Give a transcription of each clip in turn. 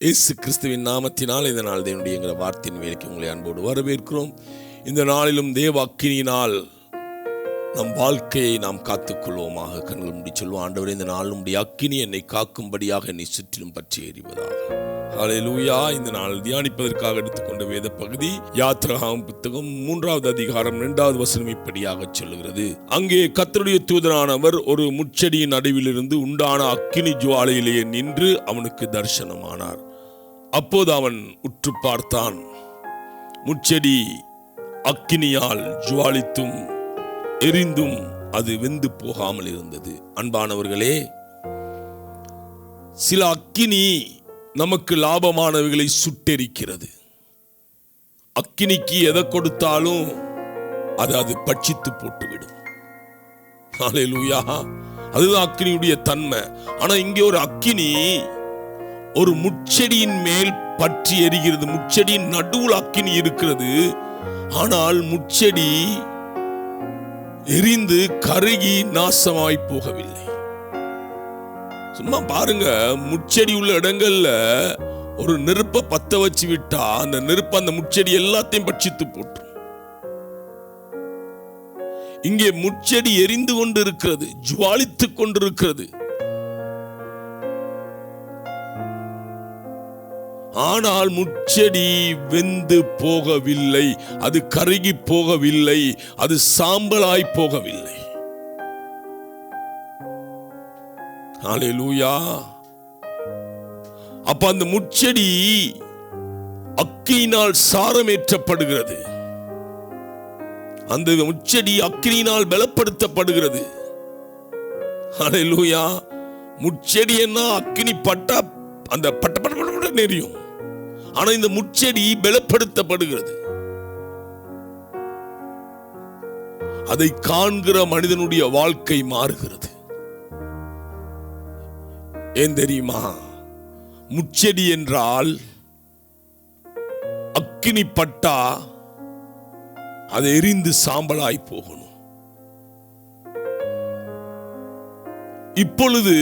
இயேசு கிறிஸ்துவின் நாமத்தினால் இந்த நாள் தேவனுடைய எங்களை வார்த்தையின் வேலைக்கு உங்களை அன்போடு வரவேற்கிறோம். இந்த நாளிலும் தேவ அக்கினியினால் நம் வாழ்க்கையை நாம் காத்துக்கொள்வோமாக. கண்கள் முடி சொல்வோம். ஆண்டவரே இந்த நாளும் உடைய அக்கினி என்னை காக்கும்படியாக என்னை சுற்றிலும் பற்றி எறிவதாக ஹalleluya இந்த நாள் தியானிப்பதற்காக எடுத்துக்கொண்ட வேத பகுதி யாத்திராகம் புத்தகம் மூன்றாவது அதிகாரம் இரண்டாவது வசனம் இப்படியாக சொல்லுகிறது. அங்கே கத்தருடைய தூதரானவர் ஒரு முச்செடியின் நடுவிலிருந்து உண்டான அக்கினி ஜுவாலையிலேயே நின்று அவனுக்கு தரிசனமானார். அப்போது அவன் உற்று பார்த்தான். முச்செடி அக்கினியால் ஜுவாலித்தும் எரிந்தும் அது வெந்து போகாமல் இருந்தது. அன்பானவர்களே சில அக்கினி நமக்கு லாபமானவைகளை சுட்டெரிக்கிறது. அக்கினிக்கு எதை கொடுத்தாலும் அது அது பட்சித்து போட்டுவிடும். அதுதான் அக்கினியுடைய தன்மை. ஆனா இங்கே ஒரு அக்கினி ஒரு முச்செடியின் மேல் பற்றி எரிகிறது முச்செடியின் நடுவில் அக்கினி இருக்கிறது. ஆனால் முச்செடி எரிந்து கருகி நாசமாய் போகவில்லை. சும்மா பாருங்க முச்செடி உள்ள இடங்கள்ல ஒரு நெருப்பை பத்த வச்சு விட்டா அந்த நெருப்பு அந்த முச்செடி எல்லாத்தையும் பட்சித்து போட்டு இங்கே முச்செடி எரிந்து கொண்டு இருக்கிறது ஜுவாலித்துக் கொண்டிருக்கிறது. ஆனால் முச்செடி வெந்து போகவில்லை அது கருகி போகவில்லை அது சாம்பலாய் போகவில்லை ஹalleluya அப்ப அந்த முச்செடி அக்கினால் சாரமேற்றப்படுகிறது அந்த முச்செடி அக்கினியினால் பலப்படுத்தப்படுகிறது ஹalleluya முச்செடி என்ன அக்கினி பட்டா அந்த பட்ட பட்ட பட்ட பட்ட நெறியும் ஆனா இந்த முச்செடி பலப்படுத்தப்படுகிறது. அதை காண்கிற மனிதனுடைய வாழ்க்கை மாறுகிறது. ஏன் தெரியுமா? முச்செடி என்றால் அக்கினி பட்டா அதை எரிந்து சாம்பலாய் போகணும். இப்பொழுது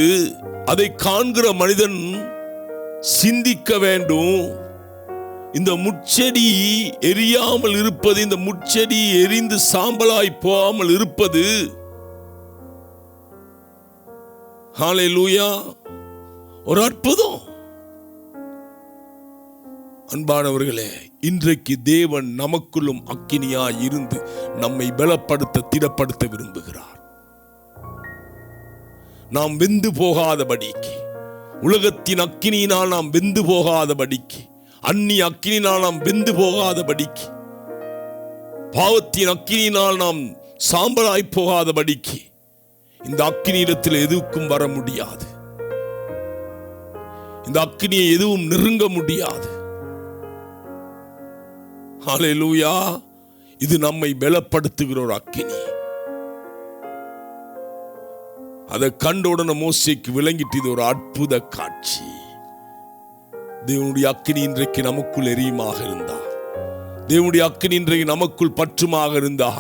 அதை காண்கிற மனிதன் சிந்திக்க வேண்டும். இந்த முச்செடி எரியாமல் இருப்பது இந்த முச்செடி எரிந்து சாம்பலாய் போகாமல் இருப்பது. ஹalleluya. ஒரு அற்புதம். அன்பானவர்களே இன்றைக்கு தேவன் நமக்குள்ளும் அக்கினியாய் இருந்து நம்மை பலப்படுத்த திடப்படுத்த விரும்புகிறார். நாம் வெந்து போகாதபடிக்கு உலகத்தின் அக்கினியினால் நாம் வெந்து போகாதபடிக்கு அந்நிய அக்கினியினால் நாம் வெந்து போகாதபடிக்கு. பாவத்தின் அக்கினியினால் நாம் சாம்பலாய் போகாதபடிக்கு. இந்த அக்கினியிடத்தில் எதுக்கும் வர முடியாது. இந்த அக்கினியை எதுவும் நெருங்க முடியாது. ஹalleluya. இது நம்மை பலப்படுத்துகிற ஒரு அக்கினி. அதை கண்ட மோசைக்கு விளங்கிட்டு இது ஒரு அற்புத காட்சி. தேவனுடைய அக்கினி இன்றைக்கு நமக்குள் எரியுமாக இருந்தார். தேவனுடைய அக்கினி இன்றைக்கு நமக்குள் பற்றுமாக இருந்தா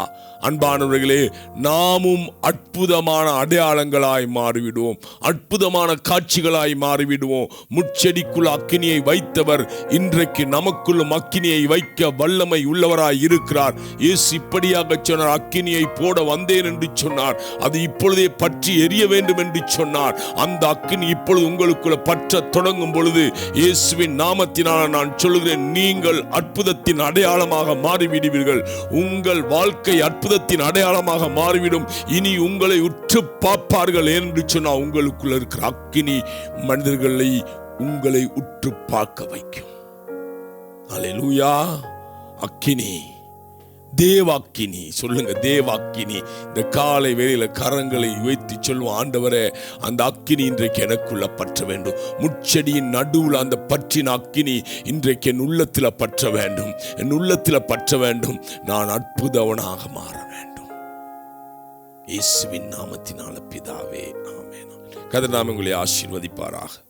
அன்பானவர்களே நாமும் அற்புதமான அடையாளங்களாய் மாறிவிடுவோம். அற்புதமான காட்சிகளாய் மாறிவிடுவோம். முச்செடிக்குள் அக்கினியை வைத்தவர் இன்றைக்கு நமக்குள்ளும் அக்கினியை வைக்க வல்லமை உள்ளவராய் இருக்கிறார். இயேசு இப்படியாக சொன்னார் அக்கினியை போட வந்தேன் என்று சொன்னார். அது இப்பொழுதே பற்றி எரிய வேண்டும் என்று சொன்னார். அந்த அக்கினி இப்பொழுது உங்களுக்குள்ள பற்ற தொடங்கும் பொழுது இயேசுவின் நாமத்தினால் நான் சொல்கிறேன் நீங்கள் அற்புதத்தின் அடையாளம் அடையாளமாக மாறிவிடுவீர்கள். உங்கள் வாழ்க்கை அற்புதத்தின் அடையாளமாக மாறிவிடும். இனி உங்களை உற்று பார்ப்பார்கள் என்று சொன்னால் உங்களுக்குள்ள இருக்கிற அக்கினி மனிதர்களை உங்களை உற்று பார்க்க வைக்கும். அல்லேலூயா அக்கினி. தேவாக்கினி. சொல்லுங்க தேவாக்கினி. இந்த காலை வேலையில் கரங்களை உயர்த்தி சொல்லுவோம் ஆண்டவரே அந்த அக்கினி இன்றைக்கு எனக்குள்ள பற்ற வேண்டும். முச்செடியின் நடுவில் அந்த பற்றின அக்கினி இன்றைக்கு என் உள்ளத்தில் பற்ற வேண்டும். என் உள்ளத்துல பற்ற வேண்டும். நான் அற்புதவனாக மாற வேண்டும். இயேசுவின் நாமத்தினால பிதாவே ஆமேனா. கதிர் நாம உங்களை ஆசீர்வதிப்பாராக.